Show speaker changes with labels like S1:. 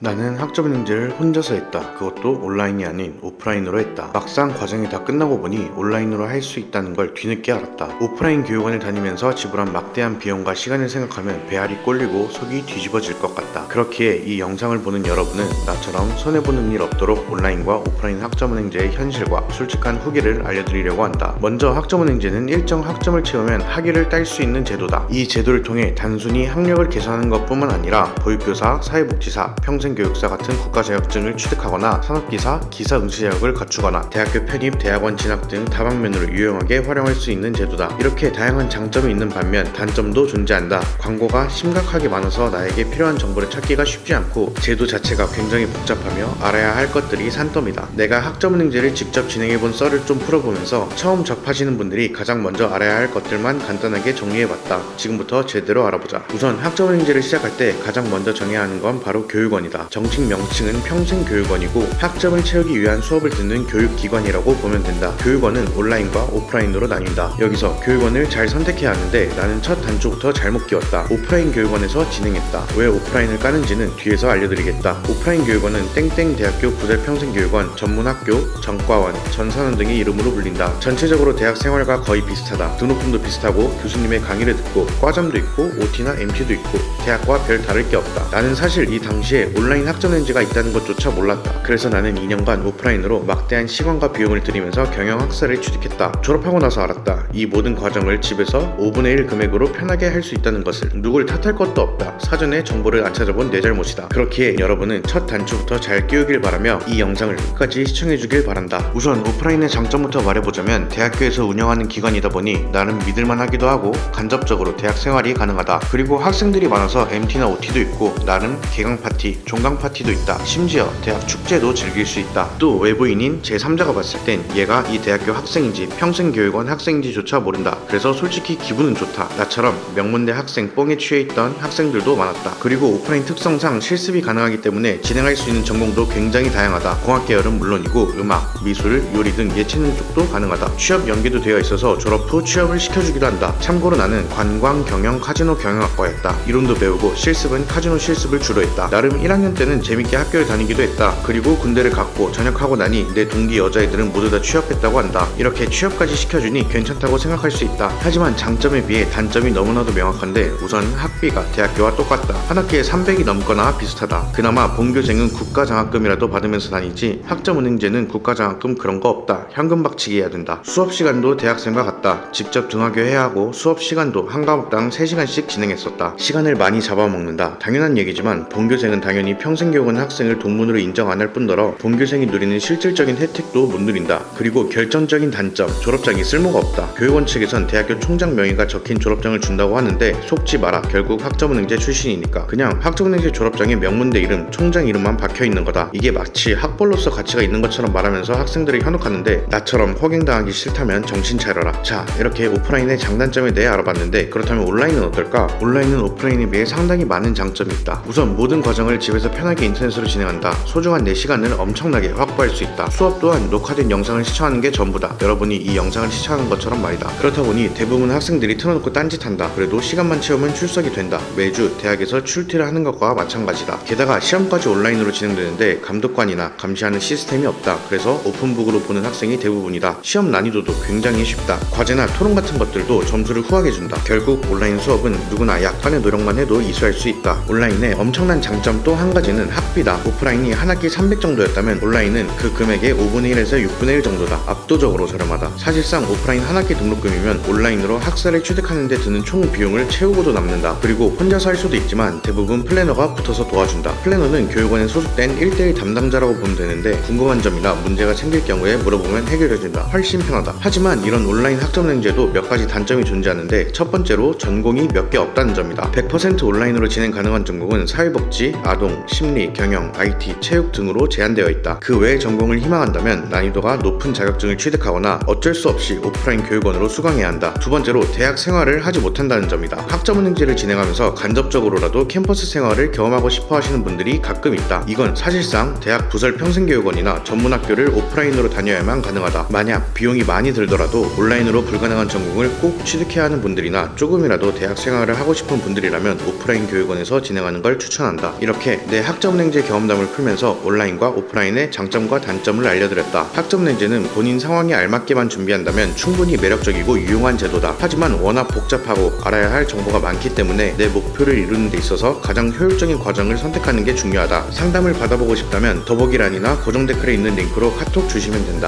S1: 나는 학점은행제를 혼자서 했다. 그것도 온라인이 아닌 오프라인으로 했다. 막상 과정이 다 끝나고 보니 온라인으로 할 수 있다는 걸 뒤늦게 알았다. 오프라인 교육원을 다니면서 지불한 막대한 비용과 시간을 생각하면 배알이 꼴리고 속이 뒤집어질 것 같다. 그렇기에 이 영상을 보는 여러분은 나처럼 손해보는 일 없도록 온라인과 오프라인 학점은행제의 현실과 솔직한 후기를 알려드리려고 한다. 먼저 학점은행제는 일정 학점을 채우면 학위를 딸 수 있는 제도다. 이 제도를 통해 단순히 학력을 계산하는 것뿐만 아니라 보육교사, 사회복지사, 평생 교육사 같은 국가 자격증을 취득하거나 산업기사, 기사 응시 자격을 갖추거나 대학교 편입, 대학원 진학 등 다방면으로 유용하게 활용할 수 있는 제도다. 이렇게 다양한 장점이 있는 반면 단점도 존재한다. 광고가 심각하게 많아서 나에게 필요한 정보를 찾기가 쉽지 않고 제도 자체가 굉장히 복잡하며 알아야 할 것들이 산더미다. 내가 학점은행제를 직접 진행해본 썰을 좀 풀어보면서 처음 접하시는 분들이 가장 먼저 알아야 할 것들만 간단하게 정리해봤다. 지금부터 제대로 알아보자. 우선 학점은행제를 시작할 때 가장 먼저 정해야 하는 건 바로 교육원이다. 정식 명칭은 평생교육원이고 학점을 채우기 위한 수업을 듣는 교육기관이라고 보면 된다. 교육원은 온라인과 오프라인으로 나뉜다. 여기서 교육원을 잘 선택해야 하는데 나는 첫 단초부터 잘못 끼웠다. 오프라인 교육원에서 진행했다. 왜 오프라인을 까는지는 뒤에서 알려드리겠다. 오프라인 교육원은 땡땡 대학교 부대 평생교육원, 전문학교, 전과원, 전산원 등의 이름으로 불린다. 전체적으로 대학 생활과 거의 비슷하다. 등록금도 비슷하고 교수님의 강의를 듣고 과점도 있고 OT나 MT도 있고 대학과 별 다를 게 없다. 나는 사실 이 당시에 온라인 학점렌즈가 있다는 것조차 몰랐다. 그래서 나는 2년간 오프라인으로 막대한 시간과 비용을 들이면서 경영 학사를 취득했다. 졸업하고 나서 알았다. 이 모든 과정을 집에서 5분의 1 금액으로 편하게 할 수 있다는 것을 누굴 탓할 것도 없다. 사전에 정보를 안 찾아본 내 잘못이다. 그렇기에 여러분은 첫 단추부터 잘 끼우길 바라며 이 영상을 끝까지 시청해주길 바란다. 우선 오프라인의 장점부터 말해보자면 대학교에서 운영하는 기관이다 보니 나름 믿을만 하기도 하고 간접적으로 대학 생활이 가능하다. 그리고 학생들이 많아서 MT나 OT도 있고 나름 개강 파티, 종강 파티도 있다. 심지어 대학 축제도 즐길 수 있다. 또 외부인인 제3자가 봤을 땐 얘가 이 대학교 학생인지 평생교육원 학생인지조차 모른다. 그래서 솔직히 기분은 좋다. 나처럼 명문대 학생 뻥에 취해 있던 학생들도 많았다. 그리고 오프라인 특성상 실습이 가능하기 때문에 진행할 수 있는 전공도 굉장히 다양하다. 공학 계열은 물론이고 음악, 미술, 요리 등 예체능 쪽도 가능하다. 취업 연계도 되어 있어서 졸업 후 취업을 시켜주기도 한다. 참고로 나는 관광, 경영, 카지노 경영학과였다. 이론도 배우고 실습은 카지노 실습을 주로 했다. 나름 1학년 때는 재밌게 학교를 다니기도 했다. 그리고 군대를 갔고 전역하고 나니 내 동기 여자애들은 모두 다 취업했다고 한다. 이렇게 취업까지 시켜주니 괜찮다고 생각할 수 있다. 하지만 장점에 비해 단점이 너무나도 명확한데 우선 학비가 대학교와 똑같다. 한 학기에 300이 넘거나 비슷하다. 그나마 본교생은 국가장학금이라도 받으면서 다니지 학점은행제는 국가장학금 그런 거 없다. 현금 박치기 해야 된다. 수업 시간도 대학생과 같다. 직접 등하교 해야 하고 수업 시간도 한 과목당 3시간씩 진행했었다. 시간을 많이 잡아먹는다. 당연한 얘기지만 본교생은 당연히 평생교육원 학생을 동문으로 인정 안 할 뿐더러 본교생이 누리는 실질적인 혜택도 못 누린다. 그리고 결정적인 단점, 졸업장이 쓸모가 없다. 교육원 측에선 대학교 총장 명의가 적힌 졸업장을 준다고 하는데 속지 마라. 결국 학점은행제 출신이니까 그냥 학점은행제 졸업장에 명문대 이름, 총장 이름만 박혀 있는 거다. 이게 마치 학벌로서 가치가 있는 것처럼 말하면서 학생들을 현혹하는데 나처럼 허갱당하기 싫다면 정신 차려라. 자, 이렇게 오프라인의 장단점에 대해 알아봤는데 그렇다면 온라인은 어떨까? 온라인은 오프라인에 비해 상당히 많은 장점이 있다. 우선 모든 과정을 집에 서 편하게 인터넷으로 진행한다. 소중한 내 시간을 엄청나게 확보할 수 있다. 수업 또한 녹화된 영상을 시청하는 게 전부다. 여러분이 이 영상을 시청하는 것처럼 말이다. 그렇다 보니 대부분 학생들이 틀어놓고 딴짓한다. 그래도 시간만 채우면 출석이 된다. 매주 대학에서 출퇴를 하는 것과 마찬가지다. 게다가 시험까지 온라인으로 진행되는데 감독관이나 감시하는 시스템이 없다. 그래서 오픈북으로 보는 학생이 대부분이다. 시험 난이도도 굉장히 쉽다. 과제나 토론 같은 것들도 점수를 후하게 준다. 결국 온라인 수업은 누구나 약간의 노력만 해도 이수할 수 있다. 온라인의 엄청난 장점 또한 가지는 학비다. 오프라인이 한 학기 300 정도였다면 온라인은 그 금액의 5분의 1에서 6분의 1 정도다. 압도적으로 저렴하다. 사실상 오프라인 한 학기 등록금이면 온라인으로 학사를 취득하는 데 드는 총 비용을 채우고도 남는다. 그리고 혼자서 할 수도 있지만 대부분 플래너가 붙어서 도와준다. 플래너는 교육원에 소속된 1대1 담당자라고 보면 되는데 궁금한 점이나 문제가 생길 경우에 물어보면 해결해준다. 훨씬 편하다. 하지만 이런 온라인 학점랭제도 몇 가지 단점이 존재하는데 첫 번째로 전공이 몇 개 없다는 점이다. 100% 온라인으로 진행 가능한 전공은 사회복지, 아동, 심리, 경영, IT, 체육 등으로 제한되어 있다. 그 외의 전공을 희망한다면 난이도가 높은 자격증을 취득하거나 어쩔 수 없이 오프라인 교육원으로 수강해야 한다. 두 번째로 대학 생활을 하지 못한다는 점이다. 학점 은행제를 진행하면서 간접적으로라도 캠퍼스 생활을 경험하고 싶어 하시는 분들이 가끔 있다. 이건 사실상 대학 부설 평생교육원이나 전문학교를 오프라인으로 다녀야만 가능하다. 만약 비용이 많이 들더라도 온라인으로 불가능한 전공을 꼭 취득해야 하는 분들이나 조금이라도 대학 생활을 하고 싶은 분들이라면 오프라인 교육원에서 진행하는 걸 추천한다. 이렇게 내 학점랭제 경험담을 풀면서 온라인과 오프라인의 장점과 단점을 알려드렸다. 학점랭제는 본인 상황에 알맞게만 준비한다면 충분히 매력적이고 유용한 제도다. 하지만 워낙 복잡하고 알아야 할 정보가 많기 때문에 내 목표를 이루는 데 있어서 가장 효율적인 과정을 선택하는 게 중요하다. 상담을 받아보고 싶다면 더보기란이나 고정 댓글에 있는 링크로 카톡 주시면 된다.